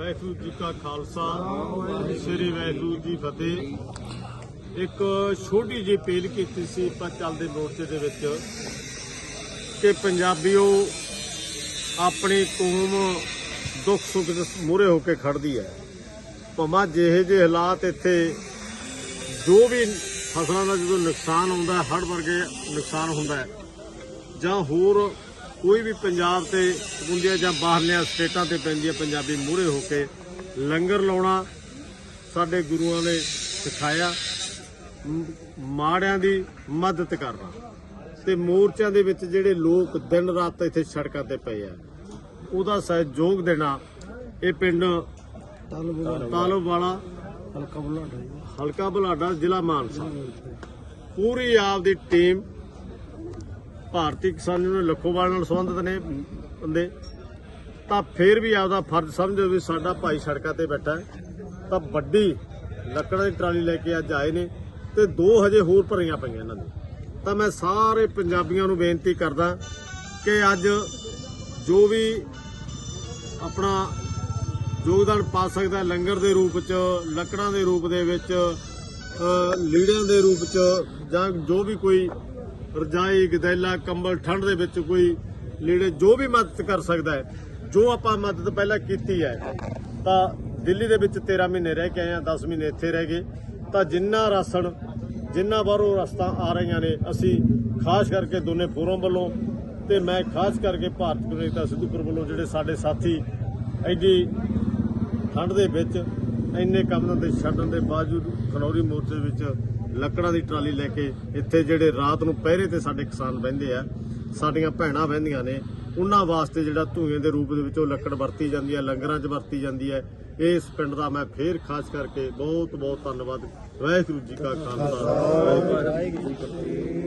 ਵਾਹਿਗੁਰੂ ਜੀ ਕਾ ਖਾਲਸਾ, ਸ੍ਰੀ ਵਾਹਿਗੁਰੂ ਜੀ ਫਤਿਹ। ਇੱਕ ਛੋਟੀ ਜਿਹੀ ਅਪੀਲ ਕੀਤੀ ਸੀ ਆਪਾਂ ਚੱਲਦੇ ਮੋਰਚੇ ਦੇ ਵਿੱਚ ਕਿ ਪੰਜਾਬੀਓ ਆਪਣੀ ਕੌਮ ਦੁੱਖ ਸੁੱਖ ਦੇ ਮੂਹਰੇ ਹੋ ਕੇ ਖੜਦੀ ਹੈ। ਭਾਵੇਂ ਜਿਹੇ ਜਿਹੇ ਹਾਲਾਤ ਇੱਥੇ ਜੋ ਵੀ ਫਸਲਾਂ ਦਾ ਜਦੋਂ ਨੁਕਸਾਨ ਹੁੰਦਾ ਹੈ, ਹੜ੍ਹ ਵਰਗੇ ਨੁਕਸਾਨ ਹੁੰਦਾ ਜਾਂ ਹੋਰ ਕੋਈ ਵੀ ਪੰਜਾਬ ਤੇ ਹੁੰਦੀ ਹੈ ਜਾਂ ਬਾਹਰਲੀਆਂ ਸਟੇਟਾਂ ਤੇ ਪੈਂਦੀ ਹੈ ਪੰਜਾਬੀ ਮੂਹਰੇ ਹੋ ਕੇ ਲੰਗਰ ਲਾਉਣਾ ਸਾਡੇ ਗੁਰੂਆਂ ਨੇ ਸਿਖਾਇਆ। ਮਾੜਿਆਂ ਦੀ ਮਦਦ ਕਰਨਾ ਤੇ ਮੋਰਚਿਆਂ ਦੇ ਵਿੱਚ ਜਿਹੜੇ ਲੋਕ ਦਿਨ ਰਾਤ ਇੱਥੇ ਸੜਕਾਂ ਤੇ ਪਏ ਆ ਉਹਦਾ ਸਹਿਯੋਗ ਦੇਣਾ ਇਹ ਪਿੰਡ ਤਾਲੋਵਾਲਾ ਹਲਕਾ ਬੁਲਾਡਾ ਹਲਕਾ ਬੁਲਾਡਾ ਜ਼ਿਲ੍ਹਾ ਮਾਨਸਾ। ਪੂਰੀ ਆਪ ਦੀ ਟੀਮ ਭਾਰਤੀ ਕਿਸਾਨ ਯੂਨੀਅਨ ਲੱਖੋਵਾਲ ਨਾਲ ਸੰਬੰਧਿਤ ਨੇ ਬੰਦੇ। ਤਾਂ ਫਿਰ ਵੀ ਆਪਦਾ ਫਰਜ਼ ਸਮਝੋ ਵੀ ਸਾਡਾ ਭਾਈ ਸੜਕਾਂ ਤੇ ਬੈਠਾ ਤਾਂ ਵੱਡੀ ਲੱਕੜਾਂ ਦੀ ਟਰਾਲੀ ਲੈ ਕੇ ਅੱਜ ਆਏ ਨੇ ਤੇ ਦੋ ਹਜੇ ਹੋਰ ਭਰੀਆਂ ਪਈਆਂ ਇਹਨਾਂ ਦੀ ਤਾਂ ਮੈਂ ਸਾਰੇ ਪੰਜਾਬੀਆਂ ਨੂੰ ਬੇਨਤੀ ਕਰਦਾ ਕਿ ਅੱਜ ਜੋ ਵੀ ਆਪਣਾ ਯੋਗਦਾਨ ਪਾ ਸਕਦਾ ਲੰਗਰ ਦੇ ਰੂਪ ਚ, ਲੱਕੜਾਂ ਦੇ ਰੂਪ ਦੇ ਵਿੱਚ ਲੀੜਿਆਂ ਦੇ ਰੂਪ ਚ ਜਾਂ ਜੋ ਵੀ ਕੋਈ ਰਜਾਈ, ਗਦੈਲਾ, ਕੰਬਲ, ਠੰਡ ਦੇ ਵਿੱਚ ਕੋਈ ਲੀੜੇ, ਜੋ ਵੀ ਮਦਦ ਕਰ ਸਕਦਾ ਹੈ, ਜੋ ਆਪਾਂ ਮਦਦ ਪਹਿਲਾਂ ਕੀਤੀ ਹੈ, ਤਾਂ ਦਿੱਲੀ ਦੇ ਵਿੱਚ 13 ਮਹੀਨੇ ਰਹਿ ਕੇ ਆਏ ਆ 10 ਮਹੀਨੇ ਇੱਥੇ ਰਹਿ ਗਏ। ਤਾਂ ਜਿੰਨਾ ਰਾਸ਼ਨ, ਜਿੰਨਾ ਬਾਹਰੋਂ ਰਸਤਾ ਆ ਰਹੀਆਂ ਨੇ, ਅਸੀਂ ਖਾਸ ਕਰਕੇ ਦੋਨੇ ਫੋਰਮ ਵੱਲੋਂ ਤੇ ਮੈਂ ਖਾਸ ਕਰਕੇ ਭਾਰਤ ਕਮੇਟੀ ਸਿੱਧੂਪੁਰ ਵੱਲੋਂ ਜਿਹੜੇ ਸਾਡੇ ਸਾਥੀ ਐਡੀ ਠੰਡ ਦੇ ਵਿੱਚ ਇੰਨੇ ਕੰਮ ਦੇ ਛੱਡਣ ਦੇ ਬਾਵਜੂਦ ਖਨੌਰੀ ਮੋਰਚੇ ਵਿੱਚ ਲੱਕੜਾਂ ਦੀ ਟਰਾਲੀ ਲੈ ਕੇ ਇੱਥੇ ਜਿਹੜੇ ਰਾਤ ਨੂੰ ਪਹਿਰੇ ਤੇ ਸਾਡੇ ਕਿਸਾਨ ਬਹਿੰਦੇ ਆ, ਸਾਡੀਆਂ ਭੈਣਾਂ ਬਹਿੰਦੀਆਂ ਨੇ, ਉਹਨਾਂ ਵਾਸਤੇ ਜਿਹੜਾ ਧੂਏ ਦੇ ਰੂਪ ਦੇ ਵਿੱਚ ਉਹ ਲੱਕੜ ਵਰਤੀ ਜਾਂਦੀ ਹੈ, ਲੰਗਰਾਂ 'ਚ ਵਰਤੀ ਜਾਂਦੀ ਹੈ। ਇਸ ਪਿੰਡ ਦਾ ਮੈਂ ਫੇਰ ਖਾਸ ਕਰਕੇ ਬਹੁਤ ਬਹੁਤ ਧੰਨਵਾਦ। ਵਾਹਿਗੁਰੂ ਜੀ ਕਾ ਖਾਲਸਾ। ਵਾਹਿਗੁਰੂ ਜੀ ਕੀ ਫਤਿਹ।